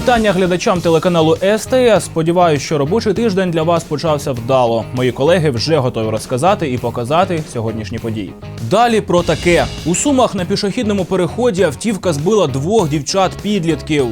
Вітання глядачам телеканалу СТС. Сподіваюсь, що робочий тиждень для вас почався вдало. Мої колеги вже готові розказати і показати сьогоднішні події. Далі про таке: у сумах на пішохідному переході автівка збила двох дівчат-підлітків.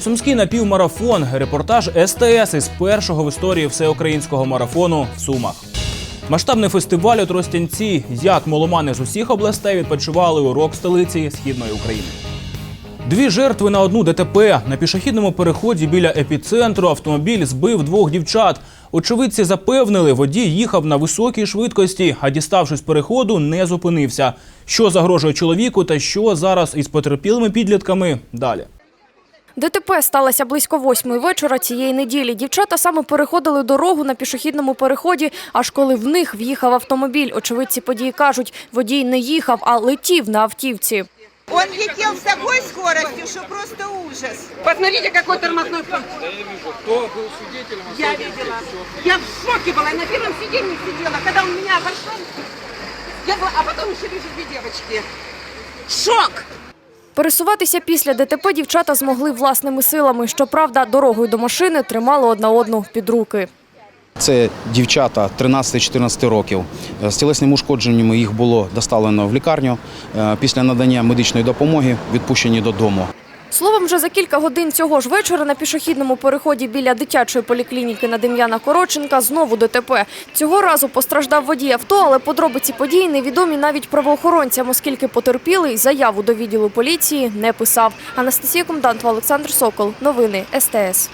Сумський напівмарафон. Репортаж СТС із першого в історії всеукраїнського марафону в Сумах. Масштабний фестиваль у Тростянці. Як моломани з усіх областей відпочивали у рок столиці східної України. Дві жертви на одну ДТП. На пішохідному переході біля епіцентру автомобіль збив двох дівчат. Очевидці запевнили, водій їхав на високій швидкості, а діставшись переходу, не зупинився. Що загрожує чоловіку та що зараз із потерпілими підлітками далі. ДТП сталося близько восьмої вечора цієї неділі. Дівчата саме переходили дорогу на пішохідному переході, аж коли в них в'їхав автомобіль. Очевидці події кажуть, водій не їхав, а летів на автівці. Он летел с такой скоростью, что просто ужас. Посмотрите, какой тормозной пункт. Я видела. Я в шоке была. Я на первом сиденье сидела, когда он меня обошел. Я была, а потом еще вижу две девочки. Шок! Пересуватися після ДТП дівчата змогли власними силами. Щоправда, дорогою до машини тримали одна одну під руки. Це дівчата 13-14 років. Е, З тілесними ушкодженнями їх було доставлено в лікарню. Е, Після надання медичної допомоги відпущені додому. Словом, вже за кілька годин цього ж вечора на пішохідному переході біля дитячої поліклініки на Дем'яна Короченка знову ДТП. Цього разу постраждав водій авто, але подробиці події невідомі навіть правоохоронцям, оскільки потерпілий заяву до відділу поліції не писав. Анастасія Комдантова, Олександр Сокол. Новини СТС.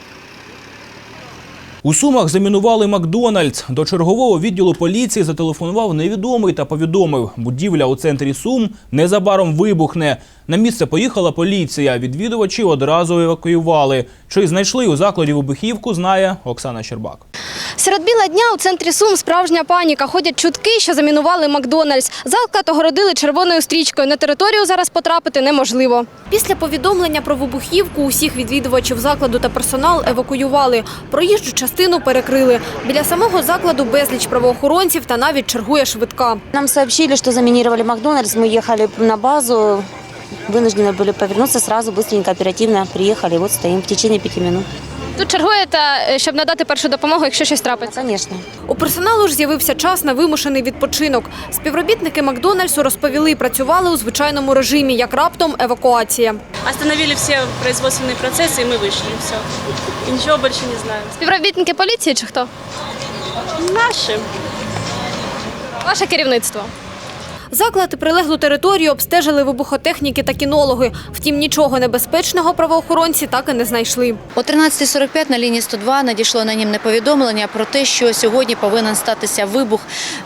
У Сумах замінували Макдональдс. До чергового відділу поліції зателефонував невідомий та повідомив, будівля у центрі Сум незабаром вибухне. На місце поїхала поліція. Відвідувачі одразу евакуювали. Чи знайшли у закладі вибухівку, знає Оксана Щербак. Серед біла дня у центрі Сум справжня паніка. Ходять чутки, що замінували Макдональдс. Заклад огородили червоною стрічкою. На територію зараз потрапити неможливо. Після повідомлення про вибухівку усіх відвідувачів закладу та персонал евакуювали. Проїжджу частину перекрили. Біля самого закладу безліч правоохоронців та навіть чергує швидка. Нам сообщили, что заминировали Макдональдс. Мы ехали на базу, вынуждены были повернуться сразу, быстренько, оперативно приехали. Вот стоим в течение пяти минут. Тут чергуєте, е, щоб надати першу допомогу, якщо щось трапиться. Конечно. У персоналу ж з'явився час на вимушений відпочинок. Співробітники Макдональдсу розповіли, працювали у звичайному режимі, як раптом евакуація. Остановили все производственные процессы, и мы вышли. Все. И ничего больше не знаю. Співробітники поліції чи хто? Наши. Ваше керівництво. Заклад прилеглу територію обстежили вибухотехніки та кінологи. Втім, нічого небезпечного правоохоронці так і не знайшли. О 13.45 на лінії 102 надійшло анонімне повідомлення про те, що сьогодні повинен статися вибух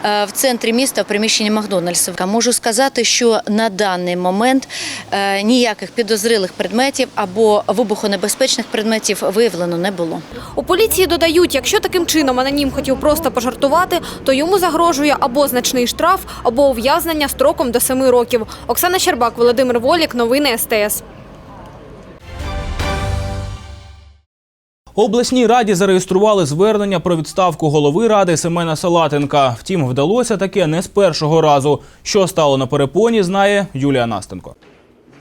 е, в центрі міста в приміщенні Макдональдсу. Можу сказати, що на даний момент е, ніяких підозрілих предметів або вибухонебезпечних предметів виявлено не було. У поліції додають, якщо таким чином анонім хотів просто пожартувати, то йому загрожує або значний штраф, або ув'язнення строком до семи років. Оксана Щербак, Володимир Волік, новини СТС. Обласній раді зареєстрували звернення про відставку голови ради Семена Салатенка. Втім, вдалося таке не з першого разу. Що стало на перепоні, знає Юлія Настенко.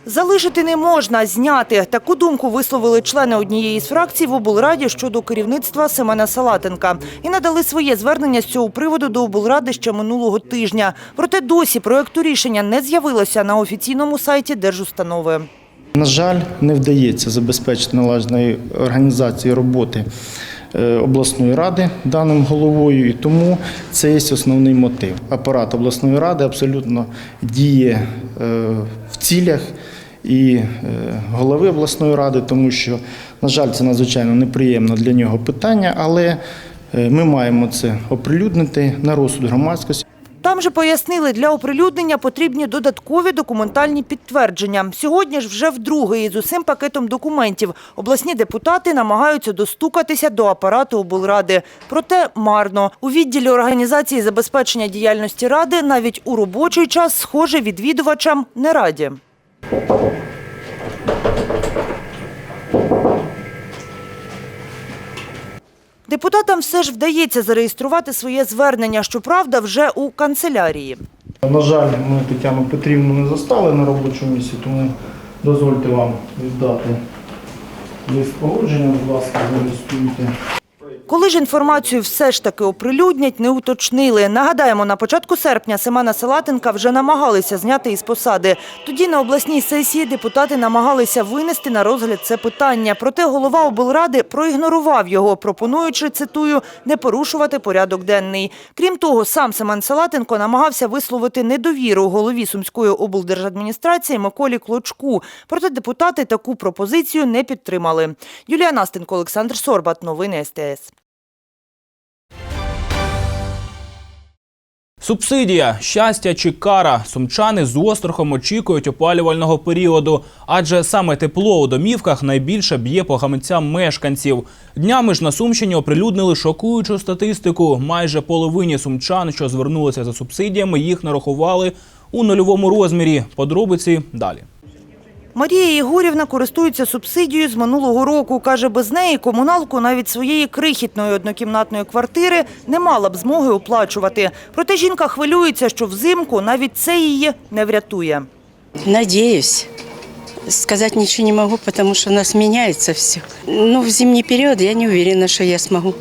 Залишити не можна, зняти. Таку думку висловили члени однієї з фракцій в облраді щодо керівництва Семена Салатенка. І надали своє звернення з цього приводу до облради ще минулого тижня. Проте досі проекту рішення не з'явилося на офіційному сайті держустанови. На жаль, не вдається забезпечити належної організації роботи е, обласної ради даним головою, і тому це є основний мотив. Апарат обласної ради абсолютно діє е, в цілях і е, голови обласної ради, тому що, на жаль, це надзвичайно неприємно для нього питання, але е, ми маємо це оприлюднити на розсуд громадськості. Там же пояснили, для оприлюднення потрібні додаткові документальні підтвердження. Сьогодні ж вже вдруге із усім пакетом документів обласні депутати намагаються достукатися до апарату облради. Проте марно. У відділі організації забезпечення діяльності ради навіть у робочий час, схоже, відвідувачам не раді. Депутатам все ж вдається зареєструвати своє звернення, щоправда, вже у канцелярії. На жаль, ми Тетяну Петрівну не застали на робочому місці, тому дозвольте вам віддати Лист погодження, будь ласка, зареєструйте. Коли ж інформацію все ж таки оприлюднять, не уточнили. Нагадаємо, на початку серпня Семена Селатенка вже намагалися зняти із посади. Тоді на обласній сесії депутати намагалися винести на розгляд це питання. Проте голова облради проігнорував його, пропонуючи, цитую, не порушувати порядок денний. Крім того, сам Семен Селатенко намагався висловити недовіру голові Сумської облдержадміністрації Миколі Клочку. Проте депутати таку пропозицію не підтримали. Юлія Настенко, Олександр Сорбат. Новини СТС. Субсидія, щастя чи кара. Сумчани з острахом очікують опалювального періоду, адже саме тепло у домівках найбільше б'є по гаманцям мешканців. Днями ж на Сумщині оприлюднили шокуючу статистику. Майже половині сумчан, що звернулися за субсидіями, їх нарахували у нульовому розмірі. Подробиці далі. Марія Єгорівна користується субсидією з минулого року. Каже, без неї комуналку навіть своєї крихітної однокімнатної квартири не мала б змоги оплачувати. Проте жінка хвилюється, що взимку навіть це її не врятує. Надеюсь. Сказать ничего не могу, потому что у нас меняется все. Ну, в зимний период я не уверена, что я смогу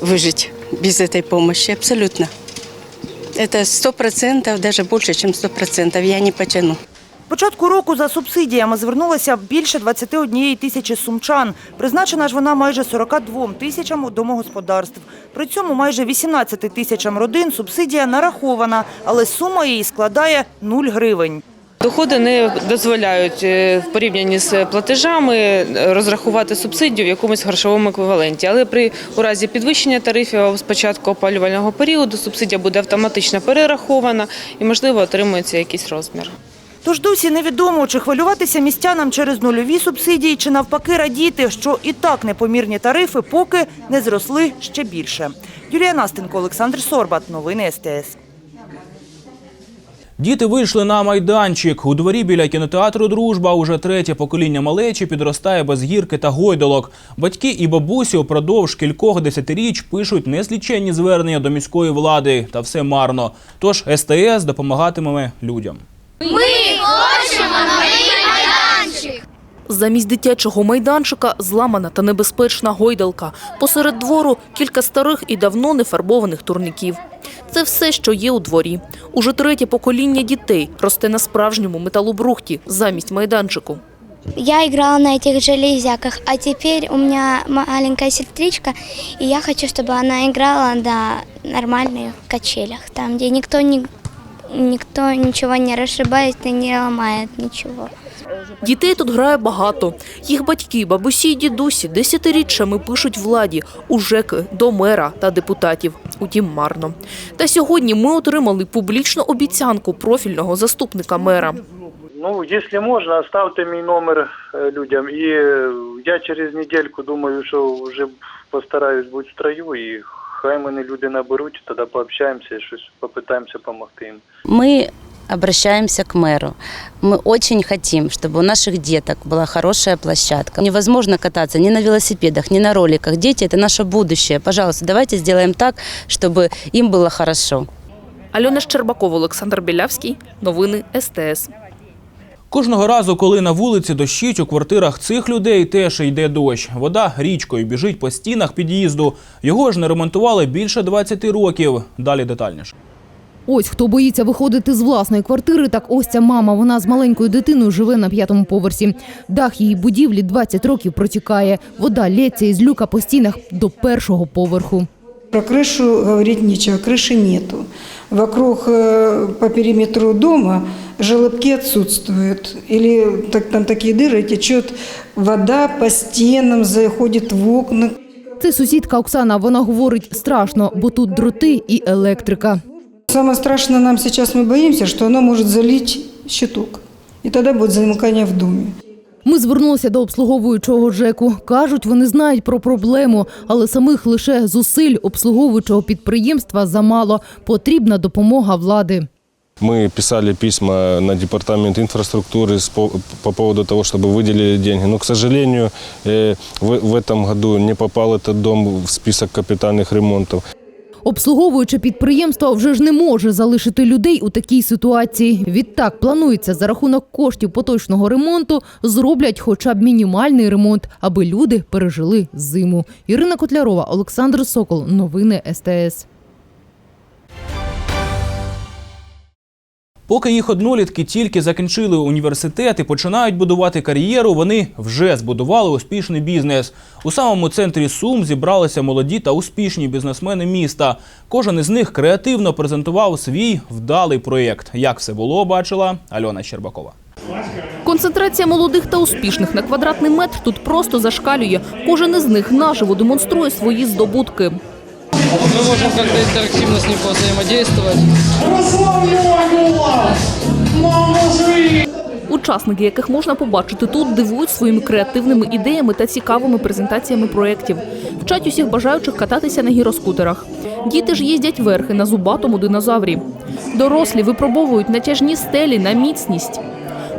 выжить без этой помощи. Абсолютно. Это сто процентов, даже больше, чем сто процентов. Я не потяну. Початку року за субсидіями звернулося більше 21 тисячі сумчан. Призначена ж вона майже 42 тисячам домогосподарств. При цьому майже 18 тисячам родин субсидія нарахована, але сума її складає 0 гривень. Доходи не дозволяють е, в порівнянні з платежами е, розрахувати субсидію в якомусь грошовому еквіваленті. Але при у разі підвищення тарифів з початку опалювального періоду субсидія буде автоматично перерахована і, можливо, отримується якийсь розмір. Тож досі невідомо, чи хвилюватися містянам через нульові субсидії, чи навпаки радіти, що і так непомірні тарифи поки не зросли ще більше. Юлія Настенко, Олександр Сорбат. Новини СТС. Діти вийшли на майданчик. У дворі біля кінотеатру Дружба уже третє покоління малечі підростає без гірки та гойдолок. Батьки і бабусі упродовж кількох десятиріч пишуть незліченні звернення до міської влади, та все марно. Тож СТС допомагатиме людям. Замість дитячого майданчика зламана та небезпечна гойдалка. Посеред двору кілька старих і давно не фарбованих турників. Це все, що є у дворі. Уже третє покоління дітей росте на справжньому металобрухті замість майданчику. Я играла на этих железяках, а теперь у меня маленькая сестричка, и я хочу, чтобы она играла на нормальных качелях, там, где никто, не, никто ничего не расшибает и не ломает ничего. Дітей тут грає багато. Їх батьки, бабусі й дідусі десятиріччями пишуть владі у ЖЕКи, до мера та депутатів. Утім, марно. Та сьогодні ми отримали публічну обіцянку профільного заступника мера. Ну, якщо можна, оставте мій номер е, людям. І е, я через недельку думаю, що вже постараюсь бути в строю, і хай мене люди наберуть, тоді пообщаємося і щось попитаємося допомогти їм. Мы обращаемся к мэру. Мы очень хотим, чтобы у наших деток была хорошая площадка. Невозможно кататься ни на велосипедах, ни на роликах. Дети – это наше будущее. Пожалуйста, давайте сделаем так, чтобы им было хорошо. Альона Щербакова, Олександр Білявський. Новини СТС. Кожного разу, коли на вулиці дощить, у квартирах цих людей теж йде дощ. Вода річкою біжить по стінах під'їзду. Його ж не ремонтували більше 20 років. Далі детальніше. Ось хто боїться виходити з власної квартири, так ось ця мама. Вона з маленькою дитиною живе на п'ятому поверсі. Дах її будівлі 20 років протікає. Вода лється із люка по стінах до першого поверху. Про крышу говорить нечего, крыши нету. Вокруг э, по периметру дома желобки отсутствуют. Или так, там такие дыры, течет вода по стенам, заходит в окна. Це сусідка Оксана. Вона говорить страшно, бо тут дроти і електрика. Самое страшное нам сейчас мы боимся, что оно может залить щиток. И тогда будет замыкание в доме. Ми звернулися до обслуговуючого ЖЕКу. Кажуть, вони знають про проблему, але самих лише зусиль обслуговуючого підприємства замало. Потрібна допомога влади. Мы писали письма на департамент инфраструктуры с по, по поводу того, чтобы выделили деньги. Но, к сожалению, э, в, в этом году не попал этот дом в список капитальных ремонтов. Обслуговуюче підприємство вже ж не може залишити людей у такій ситуації. Відтак планується за рахунок коштів поточного ремонту зроблять хоча б мінімальний ремонт, аби люди пережили зиму. Ірина Котлярова, Олександр Сокол. Новини СТС. Поки їх однолітки тільки закінчили університет і починають будувати кар'єру, вони вже збудували успішний бізнес. У самому центрі Сум зібралися молоді та успішні бізнесмени міста. Кожен із них креативно презентував свій вдалий проєкт. Як все було, бачила Альона Щербакова. Концентрація молодих та успішних на квадратний метр тут просто зашкалює. Кожен із них наживо демонструє свої здобутки. Мы можем как-то интерактивно с ним взаимодействовать. Учасники, яких можна побачити тут, дивують своїми креативними ідеями та цікавими презентаціями проєктів. Вчать усіх бажаючих кататися на гіроскутерах. Діти ж їздять верхи на зубатому динозаврі. Дорослі випробовують натяжні стелі на міцність.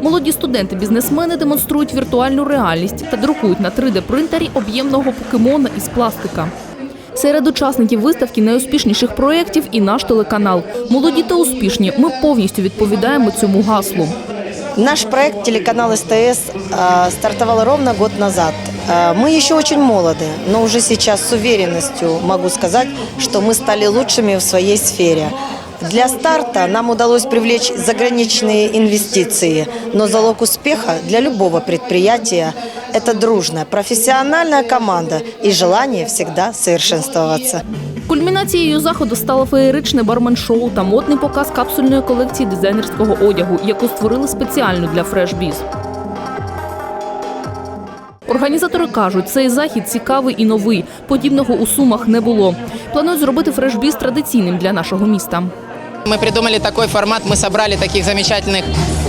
Молоді студенти-бізнесмени демонструють віртуальну реальність та друкують на 3D-принтері об'ємного покемона із пластика. Серед учасників виставки найуспішніших проєктів і наш телеканал. Молоді та успішні. Ми повністю відповідаємо цьому гаслу. Наш проект телеканал СТС э, стартовал ровно год назад. Э, Мы еще очень молоды, но уже сейчас с уверенностью могу сказать, что мы стали лучшими в своей сфере. Для старта нам удалось привлечь заграничные инвестиции, но залог успеха для любого предприятия – это дружная, профессиональная команда и желание всегда совершенствоваться. Кульмінацією заходу стало феєричне бармен-шоу та модний показ капсульної колекції дизайнерського одягу, яку створили спеціально для фрешбіз. Організатори кажуть, цей захід цікавий і новий. Подібного у сумах не було. Планують зробити фрешбіз традиційним для нашого міста. Мы придумали такой формат, мы собрали таких замечательных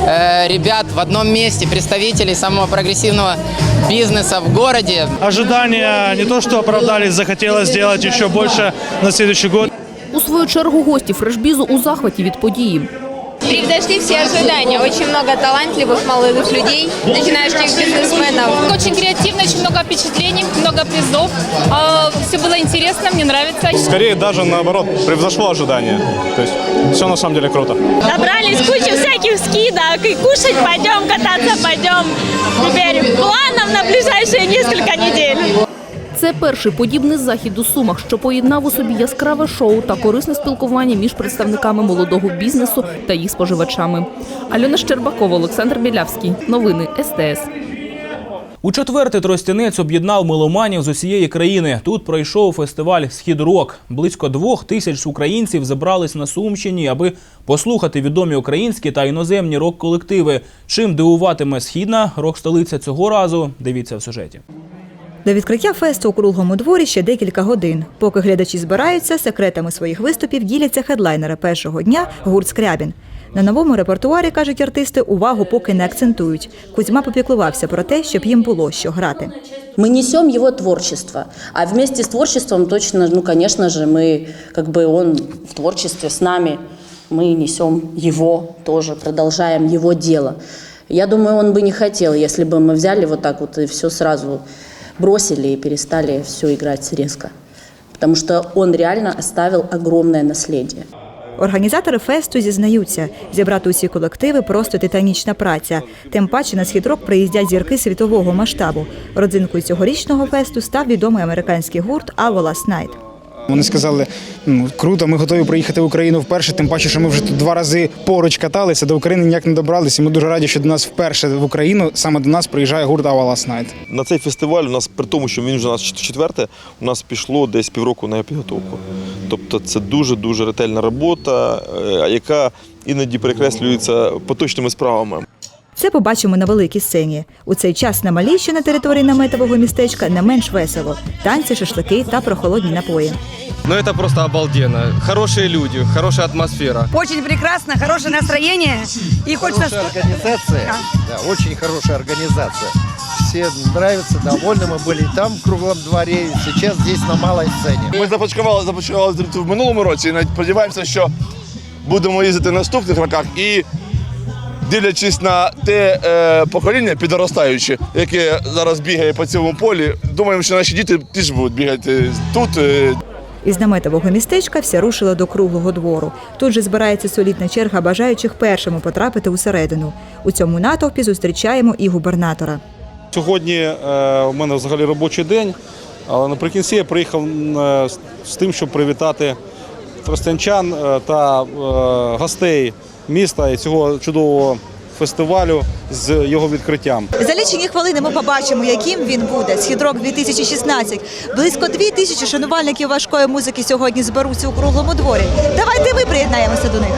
э, ребят в одном месте, представителей самого прогрессивного бизнеса в городе. Ожидания не то что оправдались, захотелось сделать еще больше на следующий год. У свою чергу гості фрешбізу у захваті від події. Превзошли все ожидания. Очень много талантливых молодых людей, начинающих бизнесменов. Очень креативно, очень много впечатлений, много призов. Все было интересно, мне нравится. Скорее даже наоборот, превзошло ожидания. То есть все на самом деле круто. Набрались кучу всяких скидок, и кушать пойдем, кататься пойдем. Теперь планом на ближайшие несколько недель. Це перший подібний захід у Сумах, що поєднав у собі яскраве шоу та корисне спілкування між представниками молодого бізнесу та їх споживачами. Альона Щербакова, Олександр Білявський. Новини СТС. У четвертий тростянець об'єднав меломанів з усієї країни. Тут пройшов фестиваль Схід Рок. Близько двох тисяч українців зібрались на Сумщині, аби послухати відомі українські та іноземні рок-колективи. Чим дивуватиме східна рок-столиця цього разу? Дивіться в сюжеті. До відкриття фесту у круглому дворі ще декілька годин. Поки глядачі збираються, секретами своїх виступів діляться хедлайнери першого дня гурт Скрябін. На новому репертуарі, кажуть артисти, увагу поки не акцентують. Кузьма попіклувався про те, щоб їм було що грати. Мы несем его творчество, а вместе с творчеством точно, ну, конечно же, мы, как бы он в творчестве с нами, мы несем его тоже, продолжаем его дело. Я думаю, он бы не хотел, если бы мы взяли вот так вот и все сразу бросили и перестали все играть резко. Потому что он реально оставил огромное наследие. Організатори фесту зізнаються, зібрати усі колективи просто титанічна праця. Тим паче на східрок приїздять зірки світового масштабу. Родзинкою цьогорічного фесту став відомий американський гурт «Our Last Night». Вони сказали, ну круто, ми готові приїхати в Україну вперше, тим паче, що ми вже тут два рази поруч каталися, до України ніяк не добралися. Ми дуже раді, що до нас вперше в Україну саме до нас приїжджає гурт «Our Last Night». На цей фестиваль у нас при тому, що він вже у нас четверте, у нас пішло десь півроку на підготовку. Тобто це дуже дуже ретельна робота, е, яка іноді перекреслюється поточними справами. Це побачимо на великій сцені. У цей час на малій, що на території наметового містечка, не менш весело. Танці, шашлики та прохолодні напої. Ну это просто обалденно. Хорошие люди, хорошая атмосфера. Очень прекрасно, хорошее настроение. И хочется... Хорошая организация. Да, очень хорошая организация. Все нравятся, довольны мы были и там в круглом дворе, и сейчас здесь на малой сцене. Ми започаткували, започаткували в минулому році і навіть сподіваємося, що будемо їздити в наступних роках і дивлячись на те е, покоління підростаюче, яке зараз бігає по цьому полі, думаємо, що наші діти теж будуть бігати тут. Е. Із наметового містечка всі рушили до круглого двору. Тут же збирається солідна черга бажаючих першими потрапити усередину. У цьому натовпі зустрічаємо і губернатора. Сьогодні е, у мене взагалі робочий день, але наприкінці я приїхав е, з- з тим, щоб привітати тростянчан е, та е, гостей міста і цього чудового фестивалю з його відкриттям. За лічені хвилини ми побачимо, яким він буде. Східрок 2016. Близько дві тисячі шанувальників важкої музики сьогодні зберуться у круглому дворі. Давайте ми приєднаємося до них.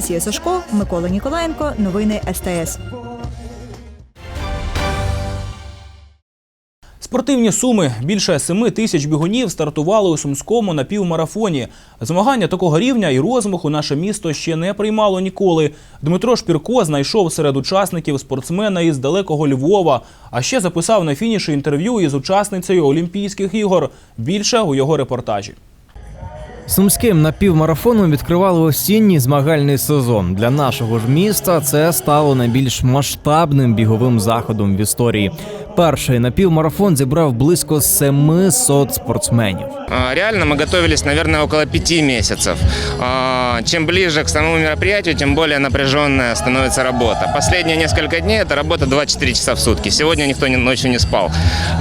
Анастасія Сашко, Микола Ніколаєнко. Новини СТС. Спортивні суми більше 7 тисяч бігунів стартували у сумському напівмарафоні. Змагання такого рівня і розмаху наше місто ще не приймало ніколи. Дмитро Шпірко знайшов серед учасників спортсмена із далекого Львова, а ще записав на фініші інтерв'ю із учасницею Олімпійських ігор. Більше у його репортажі. Сумським напівмарафоном відкривали осінній змагальний сезон. Для нашого ж міста це стало найбільш масштабним біговим заходом в історії. Перший напівмарафон зібрав близько 700 спортсменів. А, Реально мы готовились, наверное, около пяти месяцев. А, Чем ближе к самому мероприятию, тем более напряженная становится работа. Последние несколько дней это работа 24 часа в сутки. Сегодня никто не- ночью не спал.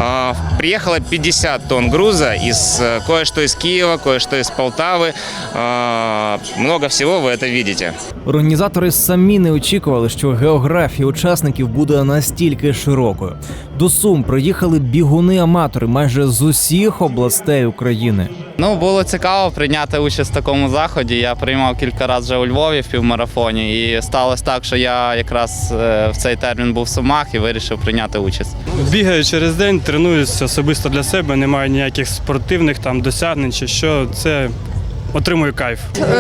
А, Приехало 50 тонн груза, из, э, кое-что из Киева, кое-что из Полтавы. А, Много всего вы это видите. Організатори самі не очікували, що географія учасників буде настільки широкою. До Сум приїхали бігуни-аматори майже з усіх областей України. Ну, було цікаво прийняти участь в такому заході. Я приймав кілька разів вже у Львові в півмарафоні, і сталося так, що я якраз е, в цей термін був в Сумах і вирішив прийняти участь. Бігаю через день, тренуюся особисто для себе, немає ніяких спортивних там досягнень чи що. Це отримую кайф.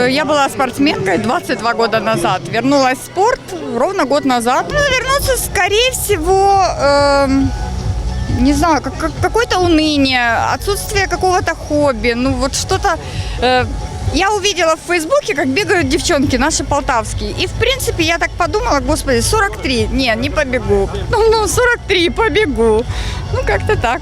Я была спортсменкой 22 года назад. Вернулась в спорт ровно год назад. Ну, вернуться, скорее всего, эм, не знаю, как, как- какое-то уныние, отсутствие какого-то хобби. Ну, вот что-то... э, я увидела в Фейсбуке, как бегают девчонки наши полтавские. И, в принципе, я так подумала, господи, 43, не, не побегу. Ну, ну 43, побегу. Ну, как-то так.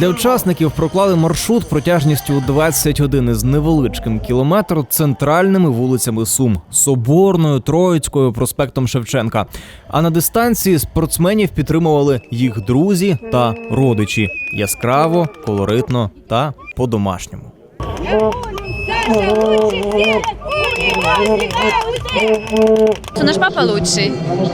Для учасників проклали маршрут протяжністю 21 із невеличким кілометр центральними вулицями Сум, Соборною, Троїцькою, проспектом Шевченка. А на дистанції спортсменів підтримували їх друзі та родичі яскраво, колоритно та по-домашньому. Наш папа лучший.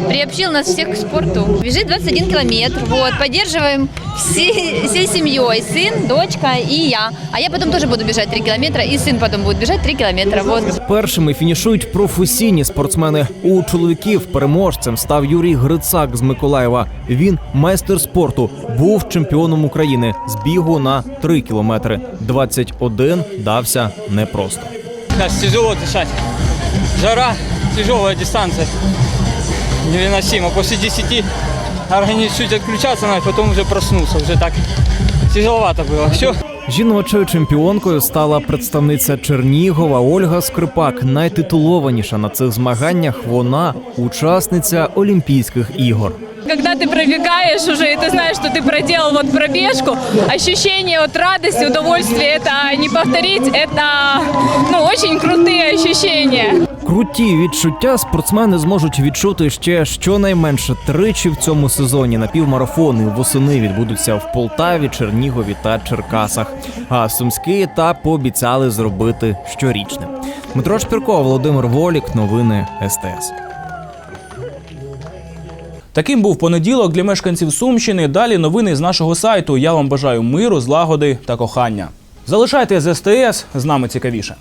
Приобщил нас всех к спорту. Бежит 21 километр. Вот, поддерживаем все- всей семьей. Сын, дочка и я. А я потом тоже буду бежать 3 километра, и сын потом будет бежать 3 километра. Вот. Першими фінішують професійні спортсмени. У чоловіків переможцем став Юрій Грицак з Миколаєва. Він майстер спорту, був чемпіоном України з бігу на 3 кілометри. 21 дався непросто. Сейчас тяжело дышать. Жара, тяжелая дистанция. Невыносимо. После 10 организм чуть отключаться надо, потом уже проснулся. Уже так тяжеловато было. Все. Жіночою чемпіонкою стала представниця Чернігова Ольга Скрипак. Найтитулованіша на цих змаганнях вона учасниця Олімпійських ігор. Когда ты пробегаешь уже, и ты знаешь, что ты проделал вот пробежку, ощущение вот радости, удовольствия, это не повторить, это ну, очень крутые ощущения. Круті відчуття спортсмени зможуть відчути ще щонайменше тричі в цьому сезоні. Напівмарафони восени відбудуться в Полтаві, Чернігові та Черкасах. А сумський етап пообіцяли зробити щорічним. Дмитро Шпірко, Володимир Волік, новини СТС. Таким був понеділок для мешканців Сумщини. Далі новини з нашого сайту. Я вам бажаю миру, злагоди та кохання. Залишайте з СТС, з нами цікавіше.